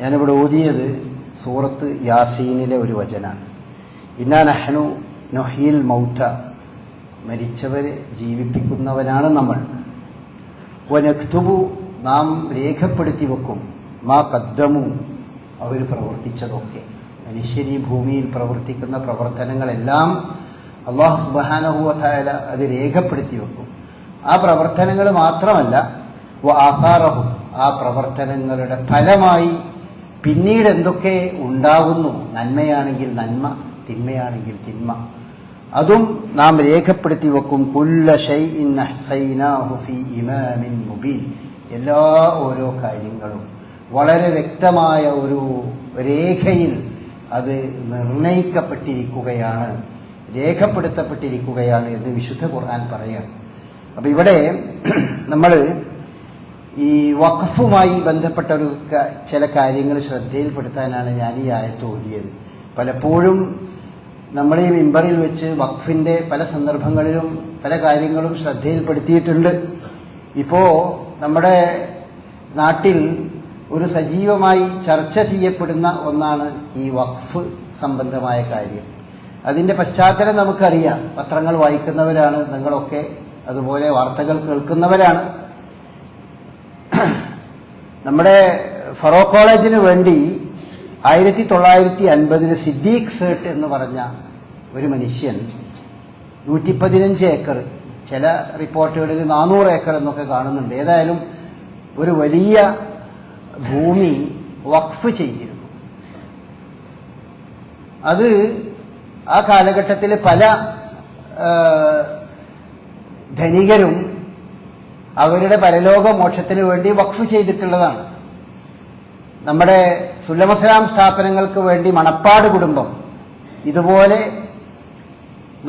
ഞാനിവിടെ ഓതിയത് സൂറത്ത് യാസീനിലെ ഒരു വചനാണ്. ഇന്നാ നഹ്നു നൊഹീൽ മൗത്ത. മരിച്ചവരെ ജീവിപ്പിക്കുന്നവനാണ് നമ്മൾ. വനക്തുബു നാം രേഖപ്പെടുത്തി വെക്കും. മാ കദ്ദമു. അവർ പ്രവർത്തിച്ചതൊക്കെ. മനുഷ്യരീ ഭൂമിയിൽ പ്രവർത്തിക്കുന്ന പ്രവർത്തനങ്ങളെല്ലാം അള്ളാഹു സുബാനഹുവല അത് രേഖപ്പെടുത്തി വെക്കും. ആ പ്രവർത്തനങ്ങൾ മാത്രമല്ല വ ആഹാറഹും. ആ പ്രവർത്തനങ്ങളുടെ ഫലമായി പിന്നീട് എന്തൊക്കെ ഉണ്ടാകുന്നു? നന്മയാണെങ്കിൽ നന്മ തിന്മയാണെങ്കിൽ തിന്മ. അതും നാം രേഖപ്പെടുത്തി വെക്കും. കുല്ല ഇമാമിൻ മുബീൻ. എല്ലാ ഓരോ കാര്യങ്ങളും. വളരെ വ്യക്തമായ ഒരു രേഖയിൽ അത് നിർണയിക്കപ്പെട്ടിരിക്കുകയാണ് രേഖപ്പെടുത്തപ്പെട്ടിരിക്കുകയാണ് എന്ന് വിശുദ്ധ ഖുർആൻ പറയാം അപ്പം ഇവിടെ നമ്മൾ ഈ വഖഫുമായി ബന്ധപ്പെട്ട ഒരു ചില കാര്യങ്ങൾ ശ്രദ്ധയിൽപ്പെടുത്താനാണ് ഞാൻ ഈ ആയത്ത് ഓതിയത്. പലപ്പോഴും നമ്മൾ ഈ മിമ്പറിൽ വെച്ച് വഖഫിന്റെ പല സന്ദർഭങ്ങളിലും പല കാര്യങ്ങളും ശ്രദ്ധയിൽപ്പെടുത്തിയിട്ടുണ്ട്. ഇപ്പോൾ നമ്മുടെ നാട്ടിൽ ഒരു സജീവമായി ചർച്ച ചെയ്യപ്പെടുന്ന ഒന്നാണ് ഈ വഖഫ് സംബന്ധമായ കാര്യം. അതിന്റെ പശ്ചാത്തലം നമുക്കറിയാം. പത്രങ്ങൾ വായിക്കുന്നവരാണ് നിങ്ങളൊക്കെ അതുപോലെ വാർത്തകൾ കേൾക്കുന്നവരാണ്. നമ്മുടെ ഫറോ കോളേജിന് വേണ്ടി ആയിരത്തി തൊള്ളായിരത്തി അൻപതിൽ സിദ്ദീഖ് സേട്ട് എന്ന് പറഞ്ഞ ഒരു മനുഷ്യൻ നൂറ്റി പതിനഞ്ച് ഏക്കർ ചില റിപ്പോർട്ടുകളിൽ നാനൂറ് ഏക്കർ എന്നൊക്കെ കാണുന്നുണ്ട്. ഏതായാലും ഒരു വലിയ ഭൂമി വഖഫ് ചെയ്തിരുന്നു. അത് ആ കാലഘട്ടത്തിൽ പല ധനികരും അവരുടെ പരലോക മോക്ഷത്തിന് വേണ്ടി വഖഫ് ചെയ്തിട്ടുള്ളതാണ്. നമ്മുടെ സുല്ലമസ്ലാം സ്ഥാപനങ്ങൾക്ക് വേണ്ടി മണപ്പാട് കുടുംബം ഇതുപോലെ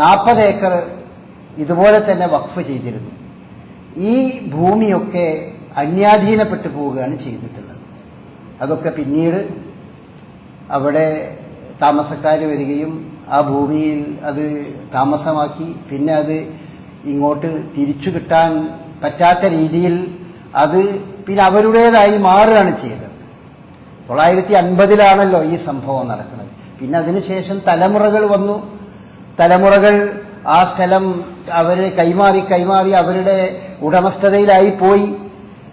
നാൽപ്പത് ഏക്കർ ഇതുപോലെ തന്നെ വഖഫ് ചെയ്തിരുന്നു. ഈ ഭൂമിയൊക്കെ അന്യാധീനപ്പെട്ടു പോവുകയാണ് ചെയ്തിട്ടുള്ളത്. അതൊക്കെ പിന്നീട് അവിടെ താമസക്കാർ വരികയും ആ ഭൂമിയിൽ അത് താമസമാക്കി പിന്നെ അത് ഇങ്ങോട്ട് തിരിച്ചു കിട്ടാൻ പറ്റാത്ത രീതിയിൽ അത് പിന്നെ അവരുടേതായി മാറുകയാണ് ചെയ്തത്. തൊള്ളായിരത്തി അൻപതിലാണല്ലോ ഈ സംഭവം നടക്കുന്നത്. പിന്നെ അതിനുശേഷം തലമുറകൾ വന്നു. തലമുറകൾ ആ സ്ഥലം അവരെ കൈമാറി കൈമാറി അവരുടെ ഉടമസ്ഥതയിലായി പോയി.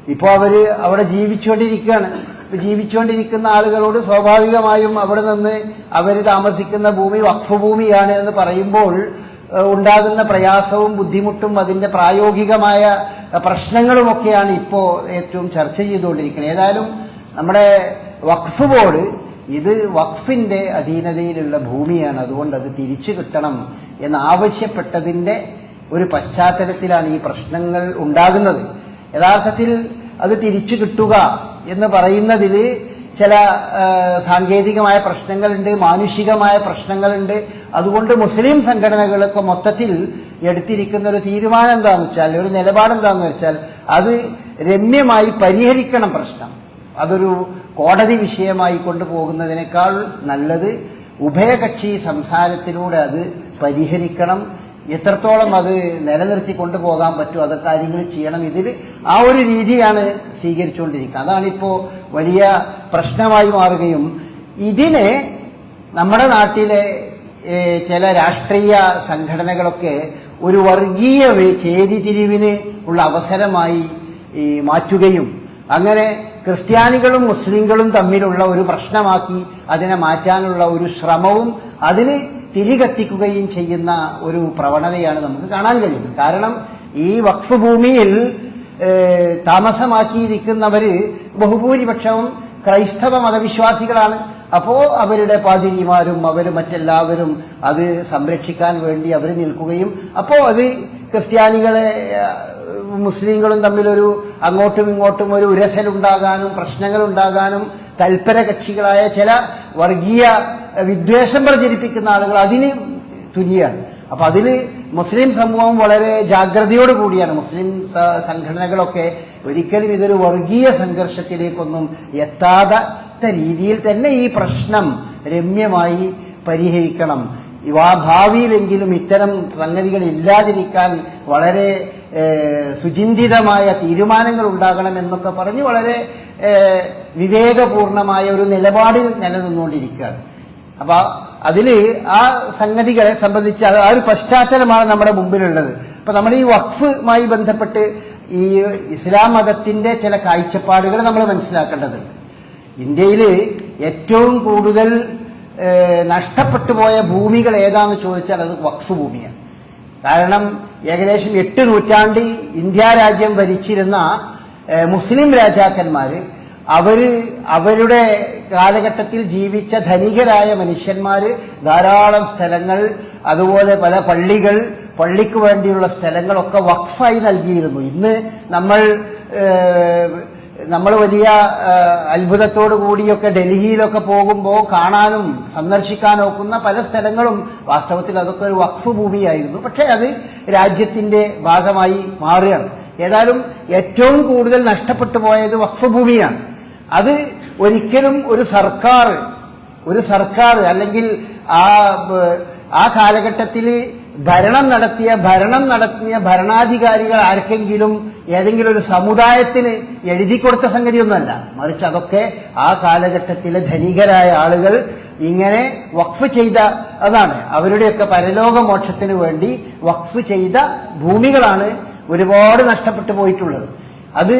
ഇപ്പോൾ അവർ അവിടെ ജീവിച്ചുകൊണ്ടിരിക്കുകയാണ്. ജീവിച്ചുകൊണ്ടിരിക്കുന്ന ആളുകളോട് സ്വാഭാവികമായും അവിടെ നിന്ന് അവർ താമസിക്കുന്ന ഭൂമി വഖഫ് ഭൂമിയാണ് എന്ന് പറയുമ്പോൾ ഉണ്ടാകുന്ന പ്രയാസവും ബുദ്ധിമുട്ടും അതിന്റെ പ്രായോഗികമായ പ്രശ്നങ്ങളുമൊക്കെയാണ് ഇപ്പോൾ ഏറ്റവും ചർച്ച ചെയ്തുകൊണ്ടിരിക്കുന്നത്. ഏതായാലും നമ്മുടെ വഖഫ് ബോർഡ് ഇത് വഖഫിന്റെ അധീനതയിലുള്ള ഭൂമിയാണ്. അതുകൊണ്ട് അത് തിരിച്ചു കിട്ടണം എന്നാവശ്യപ്പെട്ടതിന്റെ ഒരു പശ്ചാത്തലത്തിലാണ് ഈ പ്രശ്നങ്ങൾ ഉണ്ടാകുന്നത്. യഥാർത്ഥത്തിൽ അത് തിരിച്ചു കിട്ടുക എന്ന് പറയുന്നതിൽ ചില സാങ്കേതികമായ പ്രശ്നങ്ങളുണ്ട് മാനുഷികമായ പ്രശ്നങ്ങളുണ്ട്. അതുകൊണ്ട് മുസ്ലിം സംഘടനകളൊക്കെ മൊത്തത്തിൽ എടുത്തിരിക്കുന്ന ഒരു തീരുമാനം എന്താണെന്ന് വെച്ചാൽ ഒരു നിലപാട് എന്താന്ന് വെച്ചാൽ അത് രമ്യമായി പരിഹരിക്കണം പ്രശ്നം. അതൊരു കോടതി വിഷയമായി കൊണ്ടുപോകുന്നതിനേക്കാൾ നല്ലത് ഉഭയകക്ഷി സംസാരത്തിലൂടെ അത് പരിഹരിക്കണം. എത്രത്തോളം അത് നിലനിർത്തി കൊണ്ടുപോകാൻ പറ്റും അതൊക്കെ കാര്യങ്ങൾ ചെയ്യണം. ഇതിൽ ആ ഒരു രീതിയാണ് സ്വീകരിച്ചുകൊണ്ടിരിക്കുക. അതാണിപ്പോൾ വലിയ പ്രശ്നമായി മാറുകയും ഇതിനെ നമ്മുടെ നാട്ടിലെ ചില രാഷ്ട്രീയ സംഘടനകളൊക്കെ ഒരു വർഗീയ ചേരിതിരിവിന് ഉള്ള അവസരമായി മാറ്റുകയും അങ്ങനെ ക്രിസ്ത്യാനികളും മുസ്ലിങ്ങളും തമ്മിലുള്ള ഒരു പ്രശ്നമാക്കി അതിനെ മാറ്റാനുള്ള ഒരു ശ്രമവും അതിന് തിരികത്തിക്കുകയും ചെയ്യുന്ന ഒരു പ്രവണതയാണ് നമുക്ക് കാണാൻ കഴിയുന്നത്. കാരണം ഈ വഖഫ് ഭൂമിയിൽ താമസമാക്കിയിരിക്കുന്നവര് ബഹുഭൂരിപക്ഷവും ക്രൈസ്തവ മതവിശ്വാസികളാണ്. അപ്പോ അവരുടെ പാതിരിമാരും അവർ മറ്റെല്ലാവരും അത് സംരക്ഷിക്കാൻ വേണ്ടി അവർ നിൽക്കുകയും അപ്പോ അത് ക്രിസ്ത്യാനികളെ മുസ്ലിങ്ങളും തമ്മിലൊരു അങ്ങോട്ടും ഇങ്ങോട്ടും ഒരു ഉരസലുണ്ടാകാനും പ്രശ്നങ്ങൾ ഉണ്ടാകാനും തൽപര കക്ഷികളായ ചില വർഗീയ വിദ്വേഷം പ്രചരിപ്പിക്കുന്ന ആളുകൾ അതിന് തുനിയാണ്. അപ്പൊ അതിൽ മുസ്ലിം സമൂഹം വളരെ ജാഗ്രതയോട് കൂടിയാണ് മുസ്ലിം സംഘടനകളൊക്കെ ഒരിക്കലും ഇതൊരു വർഗീയ സംഘർഷത്തിലേക്കൊന്നും എത്താത്ത രീതിയിൽ തന്നെ ഈ പ്രശ്നം രമ്യമായി പരിഹരിക്കണം. ഭാവിയിലെങ്കിലും ഇത്തരം സംഗതികൾ ഇല്ലാതിരിക്കാൻ വളരെ സുചിന്തിതമായ തീരുമാനങ്ങൾ ഉണ്ടാകണം എന്നൊക്കെ പറഞ്ഞ് വളരെ വിവേകപൂർണമായ ഒരു നിലപാടിൽ നിലനിന്നുകൊണ്ടിരിക്കുകയാണ്. അപ്പൊ അതിൽ ആ സംഗതികളെ സംബന്ധിച്ച് ആ ഒരു പശ്ചാത്തലമാണ് നമ്മുടെ മുമ്പിലുള്ളത്. അപ്പൊ നമ്മൾ ഈ വഖഫുമായി ബന്ധപ്പെട്ട് ഈ ഇസ്ലാം മതത്തിന്റെ ചില കാഴ്ചപ്പാടുകൾ നമ്മൾ മനസ്സിലാക്കേണ്ടതുണ്ട്. ഇന്ത്യയിൽ ഏറ്റവും കൂടുതൽ നഷ്ടപ്പെട്ടു പോയ ഭൂമികൾ ഏതാന്ന് ചോദിച്ചാൽ അത് വഖഫ് ഭൂമിയാണ്. കാരണം ഏകദേശം എട്ട് നൂറ്റാണ്ട് ഇന്ത്യ രാജ്യം ഭരിച്ചിരുന്ന മുസ്ലിം രാജാക്കന്മാർ അവർ അവരുടെ കാലഘട്ടത്തിൽ ജീവിച്ച ധനികരായ മനുഷ്യന്മാർ ധാരാളം സ്ഥലങ്ങൾ അതുപോലെ പല പള്ളികൾ പള്ളിക്ക് വേണ്ടിയുള്ള സ്ഥലങ്ങളൊക്കെ വഖഫായി നൽകിയിരുന്നു. ഇന്ന് നമ്മൾ നമ്മൾ വലിയ അത്ഭുതത്തോടു കൂടിയൊക്കെ ഡൽഹിയിലൊക്കെ പോകുമ്പോൾ കാണാനും സന്ദർശിക്കാനും ഒക്കുന്ന പല സ്ഥലങ്ങളും വാസ്തവത്തിൽ അതൊക്കെ ഒരു വഖഫ് ഭൂമിയായിരുന്നു. പക്ഷേ അത് രാജ്യത്തിന്റെ ഭാഗമായി മാറുകയാണ്. ഏതായാലും ഏറ്റവും കൂടുതൽ നഷ്ടപ്പെട്ടു പോയത് വഖഫ് ഭൂമിയാണ്. അത് ഒരിക്കലും ഒരു സർക്കാർ ഒരു സർക്കാർ അല്ലെങ്കിൽ ആ ആ കാലഘട്ടത്തിൽ ഭരണം നടത്തിയ ഭരണം നടത്തിയ ഭരണാധികാരികൾ ആർക്കെങ്കിലും ഏതെങ്കിലും ഒരു സമുദായത്തിന് എഴുതി കൊടുത്ത സംഗതിയൊന്നുമല്ല. മറിച്ച് അതൊക്കെ ആ കാലഘട്ടത്തിലെ ധനികരായ ആളുകൾ ഇങ്ങനെ വഖഫ് ചെയ്ത അതാണ്. അവരുടെയൊക്കെ പരലോക മോക്ഷത്തിന് വേണ്ടി വഖഫ് ചെയ്ത ഭൂമികളാണ് ഒരുപാട് നഷ്ടപ്പെട്ടു പോയിട്ടുള്ളത്. അത്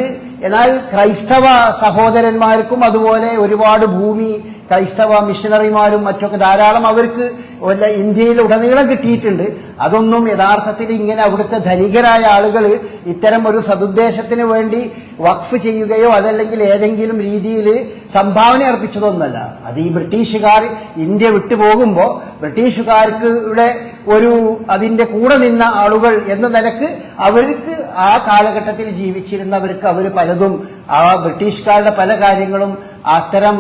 എന്നാൽ ക്രൈസ്തവ സഹോദരന്മാർക്കും അതുപോലെ ഒരുപാട് ഭൂമി ക്രൈസ്തവ മിഷണറിമാരും മറ്റൊക്കെ ധാരാളം അവർക്ക് വല്ല ഇന്ത്യയിൽ ഉടനീളം കിട്ടിയിട്ടുണ്ട്. അതൊന്നും യഥാർത്ഥത്തിൽ ഇങ്ങനെ അവിടുത്തെ ധനികരായ ആളുകൾ ഇത്തരം ഒരു സതുദ്ദേശത്തിന് വേണ്ടി വഖഫ് ചെയ്യുകയോ അതല്ലെങ്കിൽ ഏതെങ്കിലും രീതിയിൽ സംഭാവന അർപ്പിച്ചതൊന്നല്ല അത് ഈ ബ്രിട്ടീഷുകാർ ഇന്ത്യ വിട്ടുപോകുമ്പോൾ ബ്രിട്ടീഷുകാർക്ക് ഇവിടെ ഒരു അതിന്റെ കൂടെ നിന്ന ആളുകൾ എന്ന നിലയ്ക്ക് അവർക്ക് ആ കാലഘട്ടത്തിൽ ജീവിച്ചിരുന്നവർക്ക് അവർ പലതും ആ ബ്രിട്ടീഷുകാരുടെ പല കാര്യങ്ങളും അത്തരം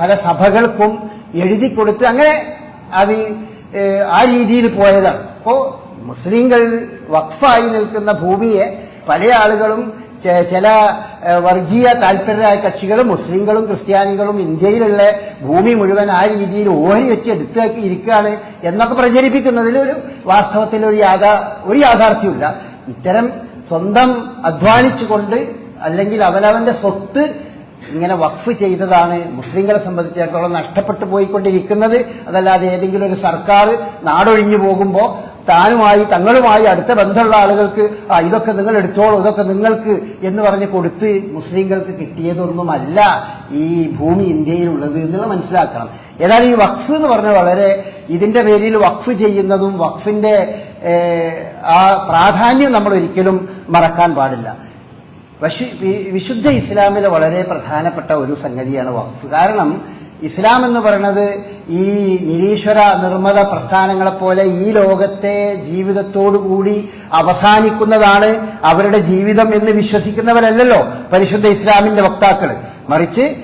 പല സഭകൾക്കും എഴുതി കൊടുത്ത് അങ്ങനെ അത് ആ രീതിയിൽ പോയതാണ്. അപ്പോൾ മുസ്ലിങ്ങൾ വഖഫായി നിൽക്കുന്ന ഭൂമിയെ പല ആളുകളും ചില വർഗീയ താല്പര്യരായ കക്ഷികൾ മുസ്ലിങ്ങളും ക്രിസ്ത്യാനികളും ഇന്ത്യയിലുള്ള ഭൂമി മുഴുവൻ ആ രീതിയിൽ ഓഹരി വെച്ച് എടുത്താക്കി ഇരിക്കുകയാണ് എന്നൊക്കെ പ്രചരിപ്പിക്കുന്നതിൽ ഒരു വാസ്തവത്തിൽ ഒരു യാഥാ ഒരു യാഥാർത്ഥ്യമില്ല ഇത്തരം സ്വന്തം അധ്വാനിച്ചുകൊണ്ട് അല്ലെങ്കിൽ അവനവന്റെ സ്വത്ത് ഇങ്ങനെ വഖഫ് ചെയ്തതാണ് മുസ്ലിങ്ങളെ സംബന്ധിച്ചിടത്തോളം നഷ്ടപ്പെട്ടു പോയിക്കൊണ്ടിരിക്കുന്നത്. അതല്ലാതെ ഏതെങ്കിലും ഒരു സർക്കാർ നാടൊഴിഞ്ഞു പോകുമ്പോൾ താനുമായി തങ്ങളുമായി അടുത്ത ബന്ധമുള്ള ആളുകൾക്ക് ആ ഇതൊക്കെ നിങ്ങൾ എടുത്തോളൂ ഇതൊക്കെ നിങ്ങൾക്ക് എന്ന് പറഞ്ഞ് കൊടുത്ത് മുസ്ലിങ്ങൾക്ക് കിട്ടിയതൊന്നുമല്ല ഈ ഭൂമി ഇന്ത്യയിലുള്ളത് എന്നുള്ളത് മനസ്സിലാക്കണം. ഏതായാലും ഈ വഖഫ് എന്ന് പറഞ്ഞാൽ വളരെ ഇതിന്റെ പേരിൽ വഖഫ് ചെയ്യുന്നതും വഖഫിന്റെ ആ പ്രാധാന്യം നമ്മൾ ഒരിക്കലും മറക്കാൻ പാടില്ല. വിശുദ്ധ ഇസ്ലാമിലെ വളരെ പ്രധാനപ്പെട്ട ഒരു സംഗതിയാണ് വഖഫ്. കാരണം ഇസ്ലാം എന്ന് പറയുന്നത് ഈ നിരീശ്വര നിർമ്മത പ്രസ്ഥാനങ്ങളെപ്പോലെ ഈ ലോകത്തെ ജീവിതത്തോടു കൂടി അവസാനിക്കുന്നതാണ് അവരുടെ ജീവിതം എന്ന് വിശ്വസിക്കുന്നവരല്ലല്ലോ പരിശുദ്ധ ഇസ്ലാമിന്റെ വക്താക്കൾ മറിച്ച്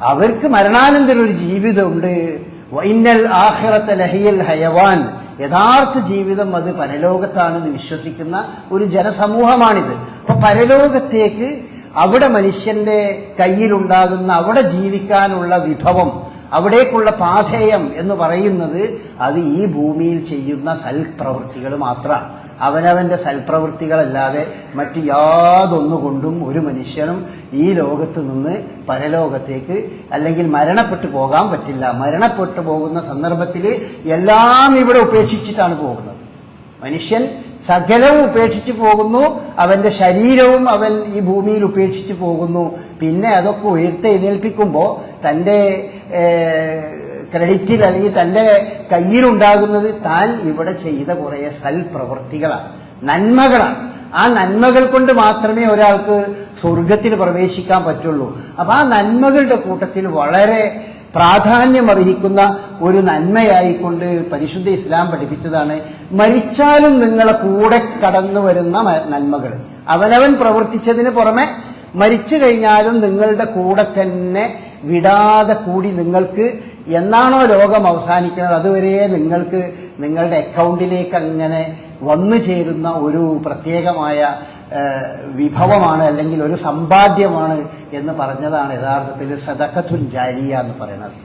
അവർക്ക് മരണാനന്തര ഒരു ജീവിതമുണ്ട്. വൈനൽ ആഹിറത്തെ ലഹിയൽ ഹയവാൻ. യഥാർത്ഥ ജീവിതം അത് പരലോകത്താണെന്ന് വിശ്വസിക്കുന്ന ഒരു ജനസമൂഹമാണിത്. അപ്പൊ പരലോകത്തേക്ക് അവിടെ മനുഷ്യന്റെ കയ്യിലുണ്ടാകുന്ന അവിടെ ജീവിക്കാനുള്ള വിഭവം അവിടേക്കുള്ള പാഥേയം എന്ന് പറയുന്നത് അത് ഈ ഭൂമിയിൽ ചെയ്യുന്ന സൽപ്രവൃത്തികൾ മാത്രമാണ് അവനവന്റെ സൽപ്രവൃത്തികളല്ലാതെ മറ്റു യാതൊന്നുകൊണ്ടും ഒരു മനുഷ്യനും ഈ ലോകത്ത് നിന്ന് പരലോകത്തേക്ക് അല്ലെങ്കിൽ മരണപ്പെട്ടു പോകാൻ പറ്റില്ല. മരണപ്പെട്ടു പോകുന്ന സന്ദർഭത്തിൽ എല്ലാം ഇവിടെ ഉപേക്ഷിച്ചിട്ടാണ് പോകുന്നത്. മനുഷ്യൻ സകലവും ഉപേക്ഷിച്ചു പോകുന്നു അവന്റെ ശരീരവും അവൻ ഈ ഭൂമിയിൽ ഉപേക്ഷിച്ചു പോകുന്നു. പിന്നെ അതൊക്കെ ഉയർത്തെഴുന്നേൽപ്പിക്കുമ്പോൾ തന്റെ ക്രെഡിറ്റിൽ അല്ലെങ്കിൽ തന്റെ കയ്യിലുണ്ടാകുന്നത് താൻ ഇവിടെ ചെയ്ത കുറേ സൽപ്രവൃത്തികളാണ് നന്മകളാണ്. ആ നന്മകൾ കൊണ്ട് മാത്രമേ ഒരാൾക്ക് സ്വർഗത്തിൽ പ്രവേശിക്കാൻ പറ്റുള്ളൂ. അപ്പം ആ നന്മകളുടെ കൂട്ടത്തിൽ വളരെ പ്രാധാന്യം അർഹിക്കുന്ന ഒരു നന്മയായിക്കൊണ്ട് പരിശുദ്ധ ഇസ്ലാം പഠിപ്പിച്ചതാണ് മരിച്ചാലും നിങ്ങളെ കൂടെ കടന്നു വരുന്ന നന്മകൾ. അവനവൻ പ്രവർത്തിച്ചതിന് പുറമെ മരിച്ചു കഴിഞ്ഞാലും നിങ്ങളുടെ കൂടെ തന്നെ വിടാതെ കൂടി നിങ്ങൾക്ക് എന്നാണോ ലോകം അവസാനിക്കുന്നത് അതുവരെ നിങ്ങൾക്ക് നിങ്ങളുടെ അക്കൗണ്ടിലേക്ക് അങ്ങനെ വന്നു ചേരുന്ന ഒരു പ്രത്യേകമായ വിഭവമാണ് അല്ലെങ്കിൽ ഒരു സമ്പാദ്യമാണ് എന്ന് പറഞ്ഞതാണ് യഥാർത്ഥത്തിൽ സദക്കത്തുൻ ജാരിയ എന്ന് പറയുന്നത്.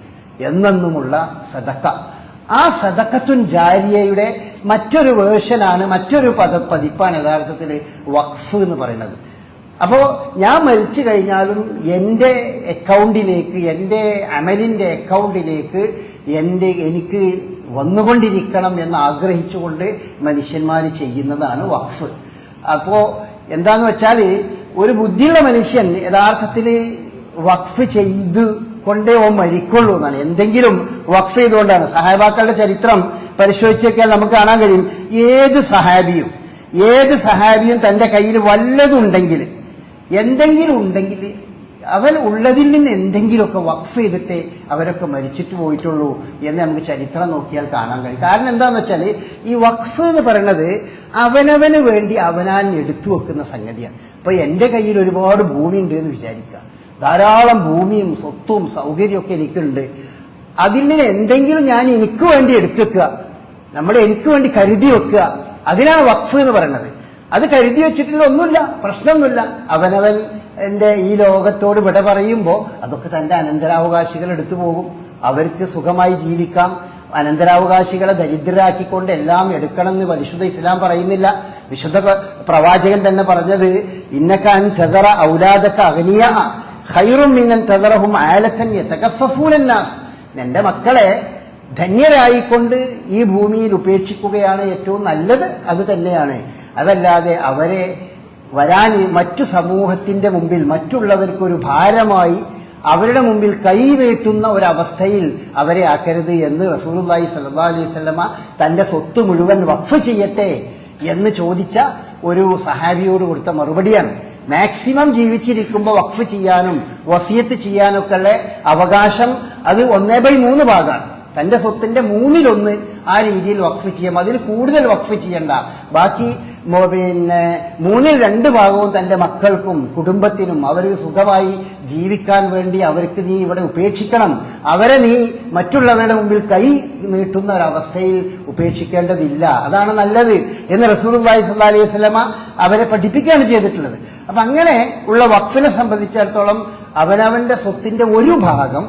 എന്നെന്നുമുള്ള സദക്ക ആ സദക്കത്തുൻ ജാരിയയുടെ മറ്റൊരു വേർഷനാണ് മറ്റൊരു പദ പതിപ്പാണ് യഥാർത്ഥത്തിൽ വഖഫ് എന്ന് പറയുന്നത്. അപ്പോൾ ഞാൻ മരിച്ചു കഴിഞ്ഞാലും എന്റെ അക്കൗണ്ടിലേക്ക് എന്റെ അമലിന്റെ അക്കൗണ്ടിലേക്ക് എന്റെ എനിക്ക് വന്നുകൊണ്ടിരിക്കണം എന്ന് ആഗ്രഹിച്ചുകൊണ്ട് മനുഷ്യന്മാർ ചെയ്യുന്നതാണ് വഖഫ്. അപ്പോ എന്താന്ന് വെച്ചാൽ ഒരു ബുദ്ധിയുള്ള മനുഷ്യൻ യഥാർത്ഥത്തിൽ വഖഫ് ചെയ്ത് കൊണ്ടേ ഓ മരിക്കുള്ളൂ എന്നാണ്. എന്തെങ്കിലും വഖഫ് ചെയ്തുകൊണ്ടാണ്. സഹാബാക്കളുടെ ചരിത്രം പരിശോധിച്ചേക്കാൽ നമുക്ക് കാണാൻ കഴിയും. ഏത് സഹാബിയും ഏത് സഹാബിയും തന്റെ കയ്യിൽ വല്ലതുണ്ടെങ്കിൽ എന്തെങ്കിലും ഉണ്ടെങ്കിൽ അവൻ ഉള്ളതിൽ നിന്ന് എന്തെങ്കിലുമൊക്കെ വഖഫ് ചെയ്തിട്ടേ അവരൊക്കെ മരിച്ചിട്ട് പോയിട്ടുള്ളൂ എന്ന് നമുക്ക് ചരിത്രം നോക്കിയാൽ കാണാൻ കഴിയും. കാരണം എന്താണെന്ന് വെച്ചാൽ ഈ വഖഫ് എന്ന് പറയുന്നത് അവനവന് വേണ്ടി അവനാൻ എടുത്തു വെക്കുന്ന സംഗതിയാണ്. ഇപ്പൊ എന്റെ കയ്യിൽ ഒരുപാട് ഭൂമി ഉണ്ട് എന്ന് വിചാരിക്കുക. ധാരാളം ഭൂമിയും സ്വത്തും സൗകര്യമൊക്കെ എനിക്കുണ്ട്. അതിൽ നിന്ന് എന്തെങ്കിലും ഞാൻ എനിക്ക് വേണ്ടി എടുത്തു വെക്കുക. നമ്മൾ എനിക്ക് വേണ്ടി കരുതി വെക്കുക. അതിനാണ് വഖഫ് എന്ന് പറയുന്നത് അത് കരുതി വെച്ചിട്ടില്ല ഒന്നുമില്ല പ്രശ്നമൊന്നുമില്ല. അവനവൻ എന്റെ ഈ ലോകത്തോട് വിട പറയുമ്പോൾ അതൊക്കെ തന്റെ അനന്തരാവകാശികൾ എടുത്തു പോകും. അവർക്ക് സുഖമായി ജീവിക്കാം. അനന്തരാവകാശികളെ ദരിദ്രരാക്കിക്കൊണ്ട് എല്ലാം എടുക്കണമെന്ന് പരിശുദ്ധ ഇസ്ലാം പറയുന്നില്ല. വിശുദ്ധ പ്രവാചകൻ തന്നെ പറഞ്ഞത് ഇന്നക്കാൻ തെതറ ഔലാദക്ക അഗ്നിയ ഹൈറും മിന്നൻ തെതറഹും ആലത്തൻ എന്റെ മക്കളെ ധന്യരായിക്കൊണ്ട് ഈ ഭൂമിയിൽ ഉപേക്ഷിക്കുകയാണ് ഏറ്റവും നല്ലത് അത് തന്നെയാണ്. അതല്ലാതെ അവരെ വരാൻ മറ്റു സമൂഹത്തിന്റെ മുമ്പിൽ മറ്റുള്ളവർക്ക് ഒരു ഭാരമായി അവരുടെ മുമ്പിൽ കൈ നീട്ടുന്ന ഒരവസ്ഥയിൽ അവരെ ആക്കരുത് എന്ന് റസൂലുള്ളാഹി സ്വല്ലല്ലാഹി അലൈഹി സ്വലമ തന്റെ സ്വത്ത് മുഴുവൻ വഖഫ് ചെയ്യട്ടെ എന്ന് ചോദിച്ച ഒരു സഹാബിയോട് കൊടുത്ത മറുപടിയാണ്. മാക്സിമം ജീവിച്ചിരിക്കുമ്പോൾ വഖഫ് ചെയ്യാനും വസിയത്ത് ചെയ്യാനൊക്കെ ഉള്ള അവകാശം അത് ഒന്നേ ബൈ മൂന്ന് ഭാഗമാണ്. തന്റെ സ്വത്തിന്റെ മൂന്നിലൊന്ന് ആ രീതിയിൽ വഖഫ് ചെയ്യാം അതിൽ കൂടുതൽ വഖഫ് ചെയ്യണ്ട. ബാക്കി പിന്നെ മൂന്നിൽ രണ്ട് ഭാഗവും തന്റെ മക്കൾക്കും കുടുംബത്തിനും അവർ സുഖമായി ജീവിക്കാൻ വേണ്ടി അവർക്ക് നീ ഇവിടെ ഉപേക്ഷിക്കണം. അവരെ നീ മറ്റുള്ളവരുടെ മുമ്പിൽ കൈ നീട്ടുന്ന ഒരവസ്ഥയിൽ ഉപേക്ഷിക്കേണ്ടതില്ല. അതാണ് നല്ലത് എന്ന് റസൂലുള്ളാഹി സ്വല്ലല്ലാഹി അലൈഹി വസല്ലമ അവരെ പഠിപ്പിക്കുകയാണ് ചെയ്തിട്ടുള്ളത്. അപ്പൊ അങ്ങനെ ഉള്ള വക്സിനെ സംബന്ധിച്ചിടത്തോളം അവനവന്റെ സ്വത്തിന്റെ ഒരു ഭാഗം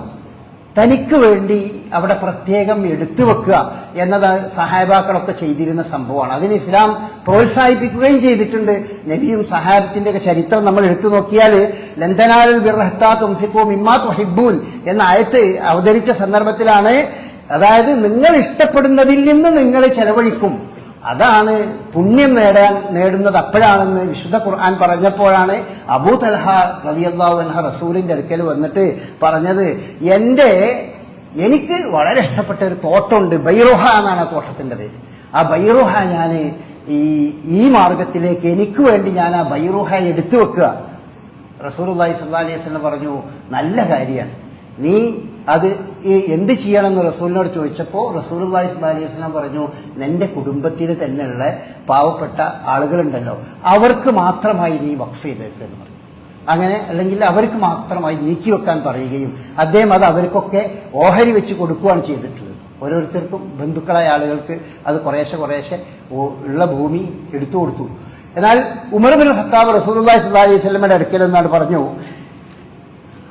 തനിക്ക് വേണ്ടി അവിടെ പ്രത്യേകം എടുത്തു വെക്കുക എന്നത് സഹാബാക്കളൊക്കെ ചെയ്തിരുന്ന സംഭവമാണ്. അതിന് ഇസ്ലാം പ്രോത്സാഹിപ്പിക്കുകയും ചെയ്തിട്ടുണ്ട്. നബിയും സഹാബത്തിന്റെ ചരിത്രം നമ്മൾ എടുത്തു നോക്കിയാൽ ലന്തനാലുൽ ബിർഹത്താ തുംഫിക്കോ മിമ്മാ തുഹിബ്ബൂൻ എന്ന ആയത്ത് അവതരിച്ച സന്ദർഭത്തിലാണ്. അതായത് നിങ്ങൾ ഇഷ്ടപ്പെടുന്നതിൽ നിന്ന് നിങ്ങൾ ചെലവഴിക്കും. അതാണ് പുണ്യം നേടാൻ നേടുന്നത് അപ്പോഴാണെന്ന് വിശുദ്ധ ഖുർആൻ പറഞ്ഞപ്പോഴാണ് അബൂ തൽഹ റളിയല്ലാഹു അൻഹ റസൂലിന്റെ അടുക്കൽ വന്നിട്ട് പറഞ്ഞത് എന്റെ എനിക്ക് വളരെ ഇഷ്ടപ്പെട്ട ഒരു തോട്ടമുണ്ട് ബൈറുഹ എന്നാണ് ആ പേര്. ആ ബൈറുഹ ഞാൻ ഈ ഈ മാർഗത്തിലേക്ക് എനിക്ക് വേണ്ടി ഞാൻ ആ ബൈറുഹ എടുത്തു വെക്കുക. റസൂലുള്ളാഹി സ്വല്ലല്ലാഹി അലൈഹി വസല്ലം പറഞ്ഞു നല്ല കാര്യമാണ്. നീ അത് ഈ എന്ത് ചെയ്യണമെന്ന് റസൂലിനോട് ചോദിച്ചപ്പോൾ റസൂൽ അലൈഹി വസല്ലം പറഞ്ഞു നിന്റെ കുടുംബത്തിൽ തന്നെയുള്ള പാവപ്പെട്ട ആളുകളുണ്ടല്ലോ അവർക്ക് മാത്രമായി നീ വഖഫ് ചെയ്തേക്ക് എന്ന് പറഞ്ഞു. അങ്ങനെ അല്ലെങ്കിൽ അവർക്ക് മാത്രമായി നീക്കി വെക്കാൻ പറയുകയും അദ്ദേഹം അത് അവർക്കൊക്കെ ഓഹരി വെച്ച് കൊടുക്കുകയാണ് ചെയ്തിട്ടുള്ളത്. ഓരോരുത്തർക്കും ബന്ധുക്കളായ ആളുകൾക്ക് അത് കുറേശ്ശെ കുറേശ്ശെ ഉള്ള ഭൂമി എടുത്തു കൊടുത്തു. എന്നാൽ ഉമർ ബിൻ റസൂലുള്ളാഹി സ്വല്ലല്ലാഹി അലൈഹി സ്വലമയുടെ അടുക്കൽ എന്നാണ് പറഞ്ഞു